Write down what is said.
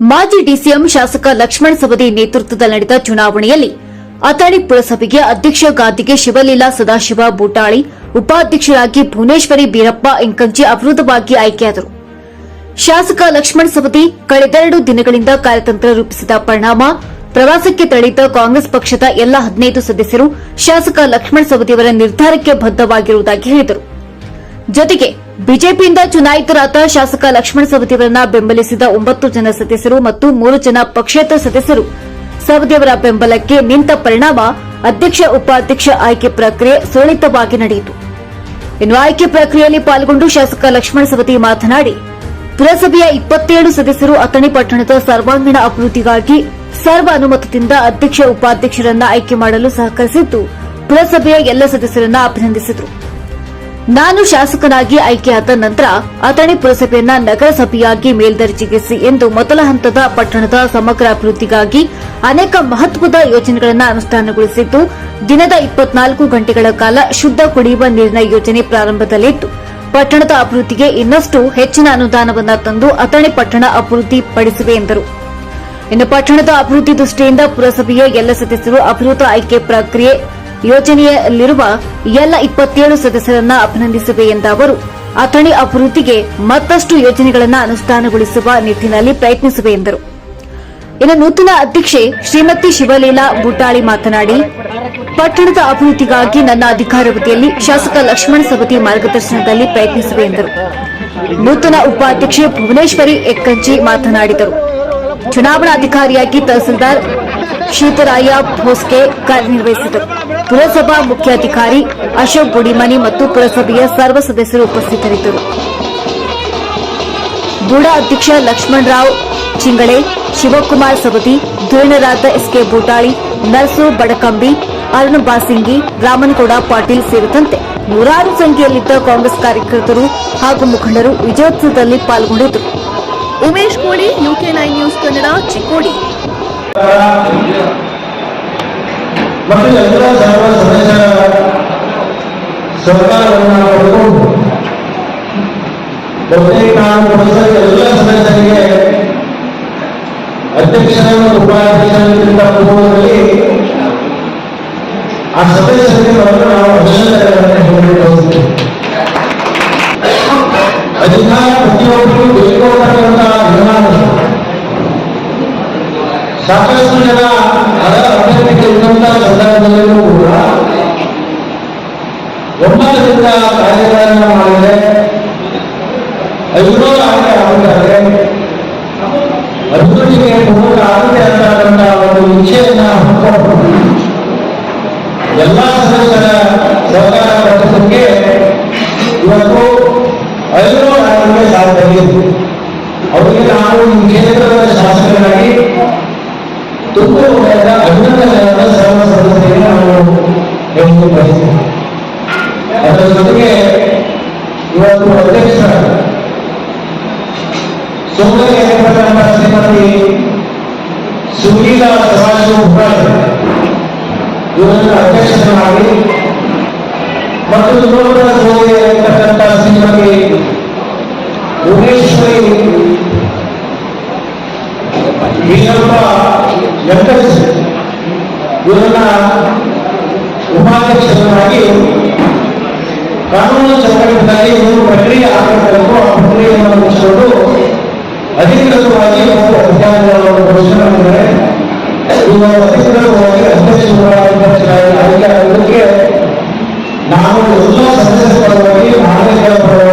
ಮಾಜಿ ಡಿಸಿಎಂ ಶಾಸಕ ಲಕ್ಷ್ಮಣ ಸವದಿ ನೇತೃತ್ವದಲ್ಲಿ ನಡೆದ ಚುನಾವಣೆಯಲ್ಲಿ ಅಥಣಿ ಪುರಸಭೆಗೆ ಅಧ್ಯಕ್ಷ ಗಾದಿಗೆ ಶಿವಲೀಲಾ ಸದಾಶಿವ ಬೂಟಾಳಿ, ಉಪಾಧ್ಯಕ್ಷರಾಗಿ ಭುವನೇಶ್ವರಿ ಬೀರಪ್ಪ ಇಂಕಂಜಿ ಅವಿರೋಧವಾಗಿ ಆಯ್ಕೆಯಾದರು. ಶಾಸಕ ಲಕ್ಷ್ಮಣ ಸವದಿ ಕಳೆದೆರಡು ದಿನಗಳಿಂದ ಕಾರ್ಯತಂತ್ರ ರೂಪಿಸಿದ ಪರಿಣಾಮ, ಪ್ರವಾಸಕ್ಕೆ ತೆರಳಿದ್ದ ಕಾಂಗ್ರೆಸ್ ಪಕ್ಷದ ಎಲ್ಲ ಹದಿನೈದು ಸದಸ್ಯರು ಶಾಸಕ ಲಕ್ಷ್ಮಣ ಸವದಿಯವರ ನಿರ್ಧಾರಕ್ಕೆ ಬದ್ದವಾಗಿರುವುದಾಗಿ ಹೇಳಿದರು. ಜೊತೆಗೆ ಬಿಜೆಪಿಯಿಂದ ಚುನಾಯಿತರಾದ ಶಾಸಕ ಲಕ್ಷ್ಮಣ ಸವದಿಯವರನ್ನ ಬೆಂಬಲಿಸಿದ ಒಂಬತ್ತು ಜನ ಸದಸ್ಯರು ಮತ್ತು ಮೂರು ಜನ ಪಕ್ಷೇತರ ಸದಸ್ಯರು. ಸವದಿಯವರ ಬೆಂಬಲಕ್ಕೆ ನಿಂತ ಪರಿಣಾಮ ಅಧ್ಯಕ್ಷ ಉಪಾಧ್ಯಕ್ಷ ಆಯ್ಕೆ ಪ್ರಕ್ರಿಯೆ ಸುರಳಿತವಾಗಿ ನಡೆಯಿತು. ಇನ್ನು ಆಯ್ಕೆ ಪ್ರಕ್ರಿಯೆಯಲ್ಲಿ ಪಾಲ್ಗೊಂಡು ಶಾಸಕ ಲಕ್ಷ್ಮಣ ಸವದಿ ಮಾತನಾಡಿ, ಪುರಸಭೆಯ ಇಪ್ಪತ್ತೇಳು ಸದಸ್ಯರು ಅಥಣಿ ಪಟ್ಟಣದ ಸರ್ವಾಂಗೀಣ ಅಭಿವೃದ್ಧಿಗಾಗಿ ಸರ್ವ ಅನುಮತದಿಂದ ಅಧ್ಯಕ್ಷ ಉಪಾಧ್ಯಕ್ಷರನ್ನ ಆಯ್ಕೆ ಮಾಡಲು ಸಹಕರಿಸಿದ್ದು, ಪುರಸಭೆಯ ಎಲ್ಲ ಸದಸ್ಯರನ್ನ ಅಭಿನಂದಿಸಿದರು. ನಾನು ಶಾಸಕನಾಗಿ ಆಯ್ಕೆಯಾದ ನಂತರ ಅಥಣಿ ಪುರಸಭೆಯನ್ನ ನಗರಸಭೆಯಾಗಿ ಮೇಲ್ದರ್ಜೆಗೆಸಿ ಎಂದು ಮೊದಲ ಹಂತದ ಪಟ್ಟಣದ ಸಮಗ್ರ ಅಭಿವೃದ್ಧಿಗಾಗಿ ಅನೇಕ ಮಹತ್ವದ ಯೋಜನೆಗಳನ್ನು ಅನುಷ್ಠಾನಗೊಳಿಸಿದ್ದು, ದಿನದ ಇಪ್ಪತ್ನಾಲ್ಕು ಗಂಟೆಗಳ ಕಾಲ ಶುದ್ಧ ಕುಡಿಯುವ ನೀರಿನ ಯೋಜನೆ ಪ್ರಾರಂಭದಲ್ಲಿತ್ತು. ಪಟ್ಟಣದ ಅಭಿವೃದ್ಧಿಗೆ ಇನ್ನಷ್ಟು ಹೆಚ್ಚಿನ ಅನುದಾನವನ್ನು ತಂದು ಅಥಣಿ ಪಟ್ಟಣ ಅಭಿವೃದ್ಧಿ ಪಡಿಸಿವೆ ಎಂದರು. ಇನ್ನು ಪಟ್ಟಣದ ಅಭಿವೃದ್ಧಿ ದೃಷ್ಟಿಯಿಂದ ಪುರಸಭೆಯ ಎಲ್ಲ ಸದಸ್ಯರು ಅವಿರೋಧ ಆಯ್ಕೆ ಪ್ರಕ್ರಿಯೆ ಯೋಜನೆಯಲ್ಲಿರುವ ಎಲ್ಲ ಇಪ್ಪತ್ತೇಳು ಸದಸ್ಯರನ್ನ ಅಭಿನಂದಿಸಿವೆ ಎಂದ ಅವರು, ಅಥಣಿ ಅಭಿವೃದ್ಧಿಗೆ ಮತ್ತಷ್ಟು ಯೋಜನೆಗಳನ್ನು ಅನುಷ್ಠಾನಗೊಳಿಸುವ ನಿಟ್ಟಿನಲ್ಲಿ ಪ್ರಯತ್ನಿಸುವೆ ಎಂದರು. ಇನ್ನು ನೂತನ ಅಧ್ಯಕ್ಷೆ ಶ್ರೀಮತಿ ಶಿವಲೀಲಾ ಬುಟ್ಟಾಳಿ ಮಾತನಾಡಿ, ಪಟ್ಟಣದ ಅಭಿವೃದ್ಧಿಗಾಗಿ ನನ್ನ ಅಧಿಕಾರಾವಧಿಯಲ್ಲಿ ಶಾಸಕ ಲಕ್ಷ್ಮಣ ಸವದಿ ಮಾರ್ಗದರ್ಶನದಲ್ಲಿ ಪ್ರಯತ್ನಿಸಿವೆ ಎಂದರು. ನೂತನ ಉಪಾಧ್ಯಕ್ಷೆ ಭುವನೇಶ್ವರಿ ಎಕ್ಕಂಚಿ ಮಾತನಾಡಿದರು. ಚುನಾವಣಾಧಿಕಾರಿಯಾಗಿ ತಹಸೀಲ್ದಾರ್ ಶೀತರಾಯ ಭೋಸ್ಕೆ ಕಾರ್ಯನಿರ್ವಹಿಸಿದರು. ಪುರಸಭಾ ಮುಖ್ಯಾಧಿಕಾರಿ ಅಶೋಕ್ ಗುಡಿಮನಿ ಮತ್ತು ಪುರಸಭೆಯ ಸರ್ವ ಸದಸ್ಯರು ಉಪಸ್ಥಿತರಿದ್ದರು. ಬುಡ ಅಧ್ಯಕ್ಷ ಲಕ್ಷ್ಮಣ್ ರಾವ್ ಚಿಂಗಳೆ, ಶಿವಕುಮಾರ್ ಸವದಿ, ಧುರೀಣರಾದ ಎಸ್ಕೆ ಬೂಟಾಳಿ ನರ್ಸು ಬಡಕಂಬಿ, ಅರುಣ್ ಬಾಸಿಂಗಿ, ರಾಮನಗೌಡ ಪಾಟೀಲ್ ಸೇರಿದಂತೆ ನೂರಾರು ಸಂಖ್ಯೆಯಲ್ಲಿದ್ದ ಕಾಂಗ್ರೆಸ್ ಕಾರ್ಯಕರ್ತರು ಹಾಗೂ ಮುಖಂಡರು ವಿಜಯೋತ್ಸವದಲ್ಲಿ ಪಾಲ್ಗೊಂಡಿದ್ದರು. Umesh Koli UK nine news Kannada, Chikkodi. ಮತ್ತು ಎಲ್ಲ ಸರ್ವ ಸದಸ್ಯರ ಸರ್ಕಾರವನ್ನು ಪಡೆದುಕೊಂಡು ಎಲ್ಲ ಸದಸ್ಯರಿಗೆ ಅಧ್ಯಕ್ಷರ ಮತ್ತು ಪೂರ್ವದಲ್ಲಿ ಆ ಸದಸ್ಯರಿಗೆ ನಾವು ಅಭಿನಂದನೆಗಳನ್ನು ಹೇಳಲು ಬಯಸುತ್ತೇವೆ ಅಧಿಕಾರ ಪ್ರತಿಯೊಬ್ಬರು ಬೇಕಾದಂತಹ ವಿಧಾನ ಸಾಕಷ್ಟು ಜನ ಅದರ ಅಭ್ಯರ್ಥಿಗೆ ಇರುವಂತಹ ಕಾರ್ಯಗಳನ್ನು ಮಾಡಿದ್ರೆ ಐನೂರು ಆಯ್ಕೆ ಆಗುತ್ತಾರೆ ಅಭಿವೃದ್ಧಿಗೆ ಆದ್ಯತೆ ಅಂತಕ್ಕಂತಹ ಒಂದು ಇಚ್ಛೆಯನ್ನ ಹೊಂದ್ಕೊಂಡು ಎಲ್ಲ ಸದಸ್ಯರ ಸಹಕಾರ ಪಡೆದಕ್ಕೆ ಇವತ್ತು ಐನೂರು ಆಯ್ಕೆ ಸಾಧ್ಯ ಅವರಿಗೆ ನಾವು ಈ ಕ್ಷೇತ್ರದ ಶಾಸಕರಾಗಿ ತುಂಬ ಅಭಿನಂದನೆಯನ್ನು ಸರ್ವ ಸದಸ್ಯರಿಗೆ ನಾವು ಬಯಸ್ತೇವೆ ಅದರ ಜೊತೆಗೆ ಇವತ್ತು ಅಧ್ಯಕ್ಷ ಸುಮ್ಮನೆ ಏರ್ಪಟ್ಟಂತಹ ಶ್ರೀಮತಿ ಸುನೀಲಾ ಸಮಾಜ ಹುಬ್ಬಾಳಿ ಇವರನ್ನು ಮಾಡಿ ಮತ್ತು ಇನ್ನೊಬ್ಬರ ಸೋದರಿಯಾಗಿರ್ತಕ್ಕಂಥ ಶ್ರೀಮತಿ ಭುವನೇಶ್ವರಿ ವೀರಪ್ಪ ವೆಂಕಟೇಶ್ ಇವರನ್ನ ಉಪಾಧ್ಯಕ್ಷರನ್ನಾಗಿ ಕಾನೂನು ಚೌಕಟ್ಟಿನಲ್ಲಿ ಒಂದು ಪ್ರಕ್ರಿಯೆ ಆಗಬೇಕು, ಆ ಪ್ರಕ್ರಿಯೆಯನ್ನು ಮುಗಿಸಿಕೊಂಡು ಅಧಿಕೃತವಾಗಿ ಒಂದು ಅಧಿಕಾರಿಗಳನ್ನು ಘೋಷಣೆ ಮಾಡಿದ್ದಾರೆ ಇವರು ಅಧಿಕೃತವಾಗಿ ಅಧ್ಯಕ್ಷರ ಅಧ್ಯಕ್ಷರಾಗಿ ಆಯ್ಕೆ ಆಗೋದಕ್ಕೆ ನಾವು ಎಲ್ಲ ಸದಸ್ಯರ ಪರವಾಗಿ ನಾಗರಿಕರ ಪರವಾಗಿ